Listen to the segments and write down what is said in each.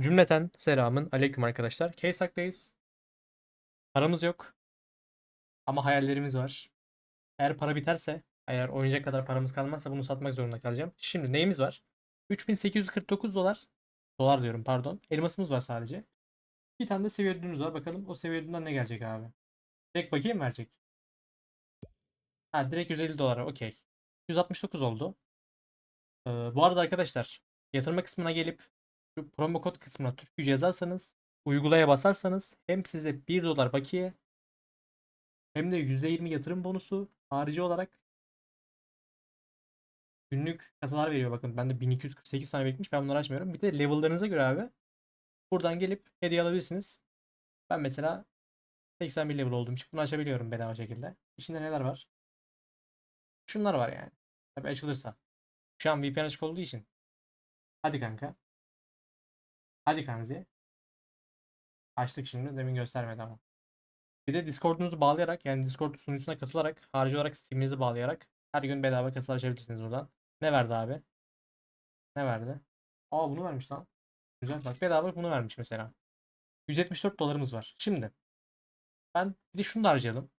Cümleten selamın aleyküm arkadaşlar. Keysak'tayız. Paramız yok. Ama hayallerimiz var. Eğer para biterse, eğer oynayacak kadar paramız kalmazsa bunu satmak zorunda kalacağım. Şimdi neyimiz var? 3849 dolar. Dolar diyorum pardon. Elmasımız var sadece. Bir tane de seviye ödülümüz var. Bakalım o seviye ödülünden ne gelecek abi. Direkt bakiye mi verecek? Ha direkt 150 dolara okey. 169 oldu. Ee, bu arada arkadaşlar yatırma kısmına gelip şu promo kod kısmına Türk yazarsanız uygulaya basarsanız hem size 1 dolar bakiye hem de %20 yatırım bonusu harici olarak günlük kasalar veriyor. Bakın bende 1248 tane birikmiş. Ben bunları açmıyorum. Bir de level'larınıza göre abi buradan gelip hediye alabilirsiniz. Ben mesela 81 level olduğum için bunu açabiliyorum bedava şekilde. İçinde neler var? Şunlar var yani. Tabii açılırsa. Şu an VPN açık olduğu için. Hadi kanka. Hadi kanzi. Açtık şimdi. Demin göstermedi ama. Bir de Discord'unuzu bağlayarak yani Discord sunucusuna katılarak harici olarak Steam'inizi bağlayarak her gün bedava kasa açabilirsiniz buradan. Ne verdi abi? Ne verdi? Aa bunu vermiş lan. Güzel bak bedava bunu vermiş mesela. 174 dolarımız var. Şimdi ben bir de şunu da harcayalım.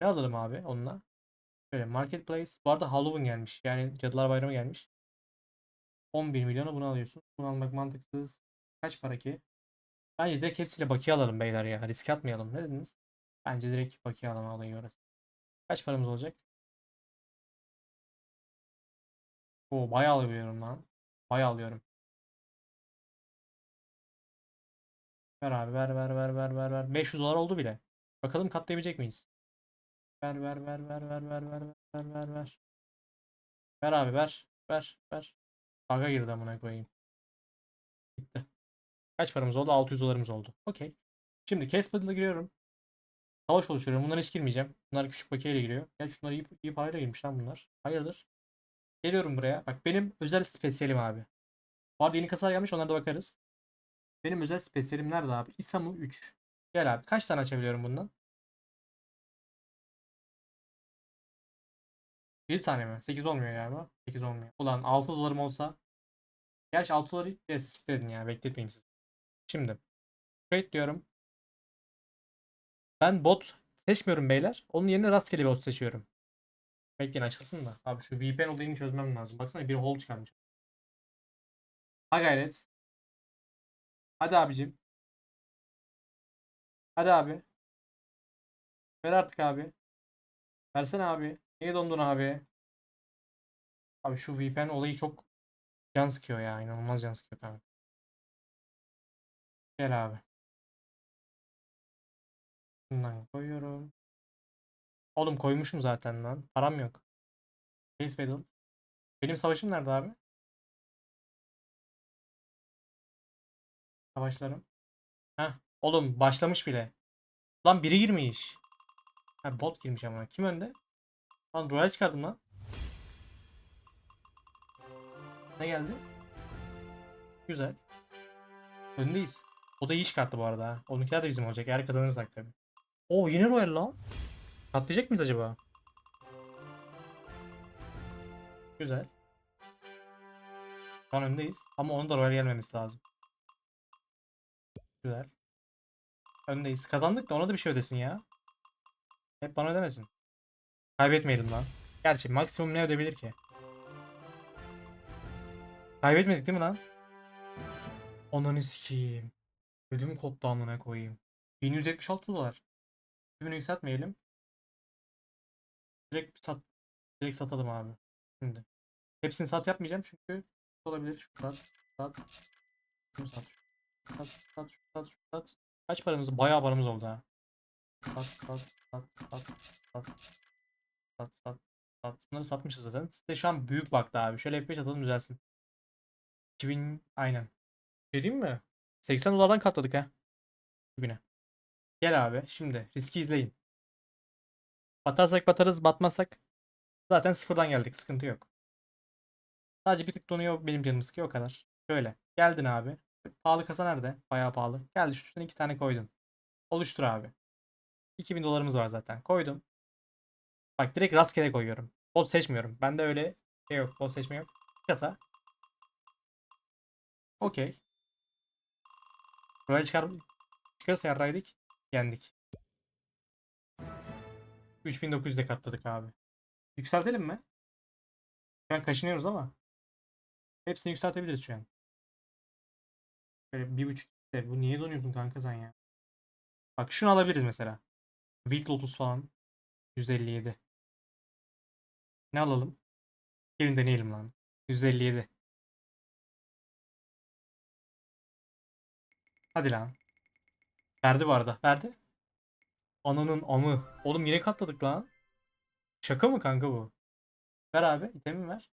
Ne alalım abi onunla? Şöyle Marketplace. Bu arada Halloween gelmiş. Yani Cadılar Bayramı gelmiş. 11 milyona bunu alıyorsun. Bunu almak mantıksız. Kaç para ki? Bence direkt hepsiyle bakiye alalım beyler ya. Risk atmayalım. Ne dediniz? Bence direkt bakiye alalım alayım orası. Kaç paramız olacak? Oo bayağı alıyorum lan. Bayağı alıyorum. Ver abi ver ver ver ver ver ver. 500 dolar oldu bile. Bakalım katlayabilecek miyiz? Ver ver ver ver ver ver ver ver ver ver. Ver abi ver. Ver ver. Baga girdi amına koyayım. Gitti. Kaç paramız oldu? 600 dolarımız oldu. Okey. Şimdi case battle'a giriyorum. Savaş oluşturuyorum. Bunlara hiç girmeyeceğim. Bunlar küçük bakiyeyle giriyor. Gerçi şunlar iyi, iyi parayla girmiş lan bunlar. Hayırdır? Geliyorum buraya. Bak benim özel spesiyalim abi. Bu arada yeni kasalar gelmiş. Onlara da bakarız. Benim özel spesiyalim nerede abi? Isamu 3. Gel abi. Kaç tane açabiliyorum bundan? Bir tane mi? 8 olmuyor galiba. 8 olmuyor. Ulan 6 dolarım olsa. Gerçi 6 doları yes dedin ya. Bekletmeyeyim sizi. Şimdi. Trade diyorum. Ben bot seçmiyorum beyler. Onun yerine rastgele bir bot seçiyorum. Bekleyin açılsın da. Abi şu VPN olayını çözmem lazım. Baksana bir hold çıkarmış. Ha gayret. Hadi abicim. Hadi abi. Ver artık abi. Versene abi. Niye dondun abi? Abi şu VPN olayı çok can sıkıyor ya. İnanılmaz can sıkıyor abi. Gel abi. Bundan koyuyorum. Oğlum koymuşum zaten lan. Param yok. Face Battle. Benim savaşım nerede abi? Savaşlarım. Heh. Oğlum başlamış bile. Lan biri girmiş. Ha bot girmiş ama. Kim önde? Lan Royal çıkardım lan. Ne geldi? Güzel. Öndeyiz. O da iyi çıkarttı bu arada. ha. Onunkiler de bizim olacak eğer kazanırsak tabii. Oo yine Royal lan. Katlayacak mıyız acaba? Güzel. Şu an öndeyiz. Ama onun da Royal gelmemesi lazım. Güzel. Öndeyiz. Kazandık da ona da bir şey ödesin ya. Hep bana ödemesin. Kaybetmeyelim lan. Gerçi maksimum ne ödebilir ki? Kaybetmedik değil mi lan? Ananı sikeyim. Ödüm koptu amına koyayım. 1176 dolar. Ödümünü yükseltmeyelim. Direkt sat direkt satalım abi. Şimdi. Hepsini sat yapmayacağım çünkü olabilir. Şu sat, sat. Şunu sat. Şu sat, sat, sat, sat. Kaç paramız? Bayağı paramız oldu ha. Sat, sat, sat, sat, sat. Sat, sat, sat. Bunları satmışız zaten. Size şu an büyük baktı abi. Şöyle F5 atalım düzelsin. 2000 aynen. Şey diyeyim mi? 80 dolardan katladık ha. Bugüne. Gel abi şimdi riski izleyin. Batarsak batarız batmazsak zaten sıfırdan geldik sıkıntı yok. Sadece bir tık donuyor benim canımı sıkıyor o kadar. Şöyle geldin abi. Pahalı kasa nerede? Bayağı pahalı. Geldi şu üstüne iki tane koydun. Oluştur abi. 2000 dolarımız var zaten. Koydum. Bak direkt rastgele koyuyorum. Bot seçmiyorum. Bende öyle şey yok. Bot seçme yok. Kasa. Okey. Royal çıkar çıkarsa yarraydık. Yendik. 3900'de katladık abi. Yükseltelim mi? Şu an kaşınıyoruz ama. Hepsini yükseltebiliriz şu an. Böyle bir buçuk. Bu niye donuyorsun kanka sen ya? Bak şunu alabiliriz mesela. Wild Lotus falan. 157. Ne alalım? Gelin deneyelim lan. 157. Hadi lan. Verdi bu arada. Verdi. Ananın amı. Oğlum yine katladık lan. Şaka mı kanka bu? Ver abi. itemi ver.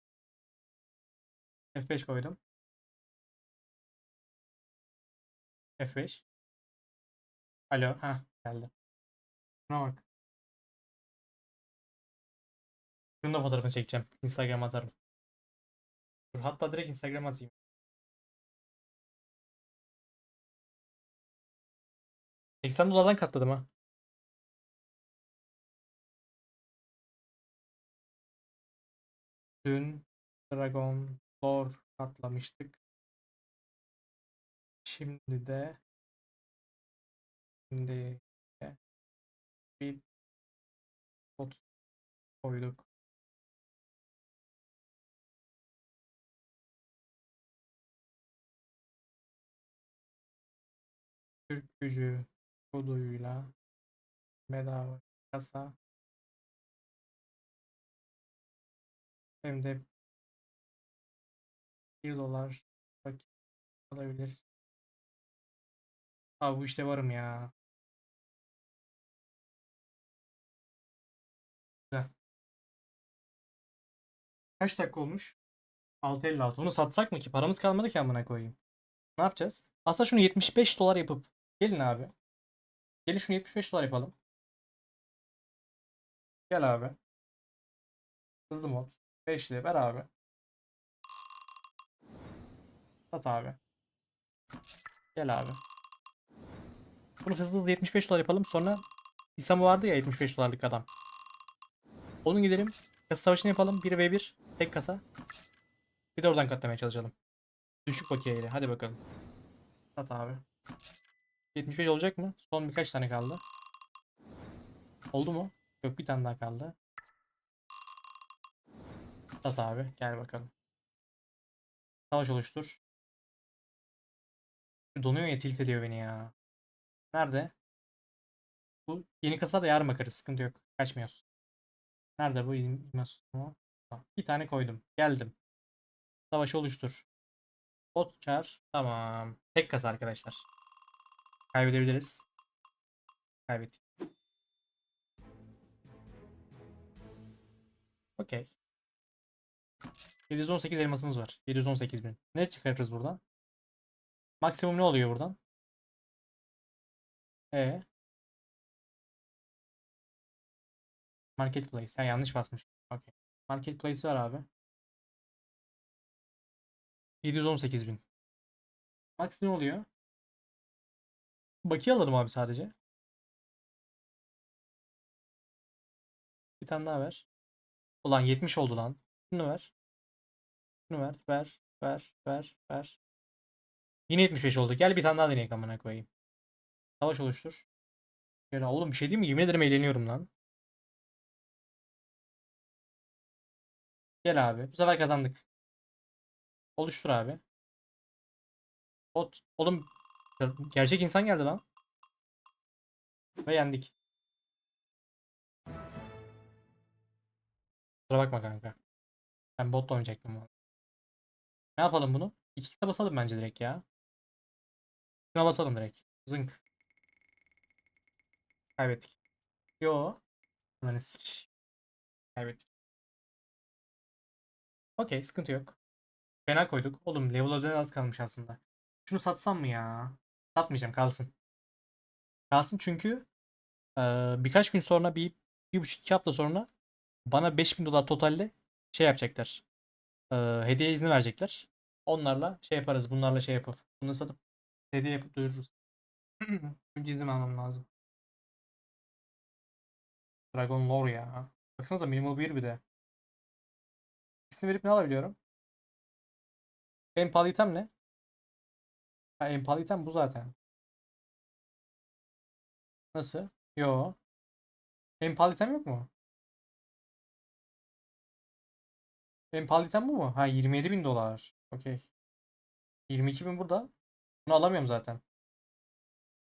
F5 koydum. F5. Alo. Ha geldi. Şuna bak. Şunun da fotoğrafını çekeceğim. Instagram'a atarım. Dur, hatta direkt Instagram'a atayım. ...80 dolardan katladım ha. Dün Dragon Lore katlamıştık. Şimdi de şimdi de bir bot koyduk. Türk gücü koduyla bedava kasa hem de 1 dolar vakit alabiliriz. Abi bu işte varım ya. Kaç dakika olmuş? 6.56. Bunu satsak mı ki? Paramız kalmadı ki amına koyayım. Ne yapacağız? Aslında şunu 75 dolar yapıp gelin abi. Gelin şunu 75 dolar yapalım. Gel abi. Hızlı mod. 5'li ver abi. Sat abi. Gel abi. Bunu hızlı hızlı 75 dolar yapalım. Sonra İslam'ı vardı ya 75 dolarlık adam. Onun gidelim. Kasa savaşını yapalım. 1v1. Tek kasa. Bir de oradan katlamaya çalışalım. Düşük bakiyeyle. Hadi bakalım. Sat abi. 75 olacak mı? Son birkaç tane kaldı. Oldu mu? Yok bir tane daha kaldı. Sat abi. Gel bakalım. Savaş oluştur. Donuyor ya tilt ediyor beni ya. Nerede? Bu yeni kasa da yarın bakarız. Sıkıntı yok. Kaçmıyoruz. Nerede bu animasyonu? Bir tane koydum. Geldim. Savaş oluştur. Bot çağır. Tamam. Tek kasa arkadaşlar. Kaybedebiliriz. Kaybettik. Okey. 718 elmasımız var. 718 bin. Ne çıkarırız buradan? Maksimum ne oluyor buradan? E Marketplace. Ha yanlış basmış. Okey. Marketplace var abi. 718 bin. Max ne oluyor? Bakiye alalım abi sadece. Bir tane daha ver. Ulan 70 oldu lan. Şunu ver. Şunu ver. Ver. Ver. Ver. Ver. Yine 75 oldu. Gel bir tane daha deneyek amına koyayım. Savaş oluştur. Ya oğlum bir şey değil mi? Yemin ederim eğleniyorum lan. Gel abi. Bu sefer kazandık. Oluştur abi. Bot. Oğlum gerçek insan geldi lan. Ve yendik. Kusura bakma kanka. Ben botla oynayacaktım. Ne yapalım bunu? İki kere basalım bence direkt ya. Şuna basalım direkt. Zınk. Kaybettik. Yo. Ananı. Kaybettik. Okey sıkıntı yok. Fena koyduk. Oğlum level ödenen az kalmış aslında. Şunu satsam mı ya? Satmayacağım kalsın. Kalsın çünkü eee, birkaç gün sonra bir, bir buçuk iki hafta sonra bana 5000 dolar totalde şey yapacaklar. Eee, hediye izni verecekler. Onlarla şey yaparız. Bunlarla şey yapıp. Bunu satıp hediye yapıp duyururuz. Önce izin almam lazım. Dragon Lore ya. Baksanıza minimum 1 bir de. İsmi verip ne alabiliyorum? En pahalı item ne? Ha, en pahalı item bu zaten. Nasıl? Yo. En pahalı item yok mu? En pahalı item bu mu? Ha 27 bin dolar. Okey. 22 bin burada. Bunu alamıyorum zaten.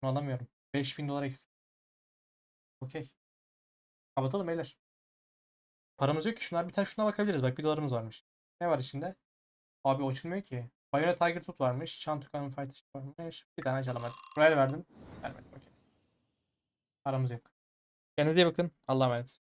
Bunu alamıyorum. 5 bin dolar eksik. Okey. Kapatalım beyler. Paramız yok ki. Şunlar bir tane şuna bakabiliriz. Bak bir dolarımız varmış. Ne var içinde? Abi açılmıyor ki. Bayonet Tiger Tooth varmış. Chantukan Fight varmış. Bir tane açalım hadi. Buraya verdim. Vermedim okey. Paramız yok. Kendinize iyi bakın. Allah'a emanet.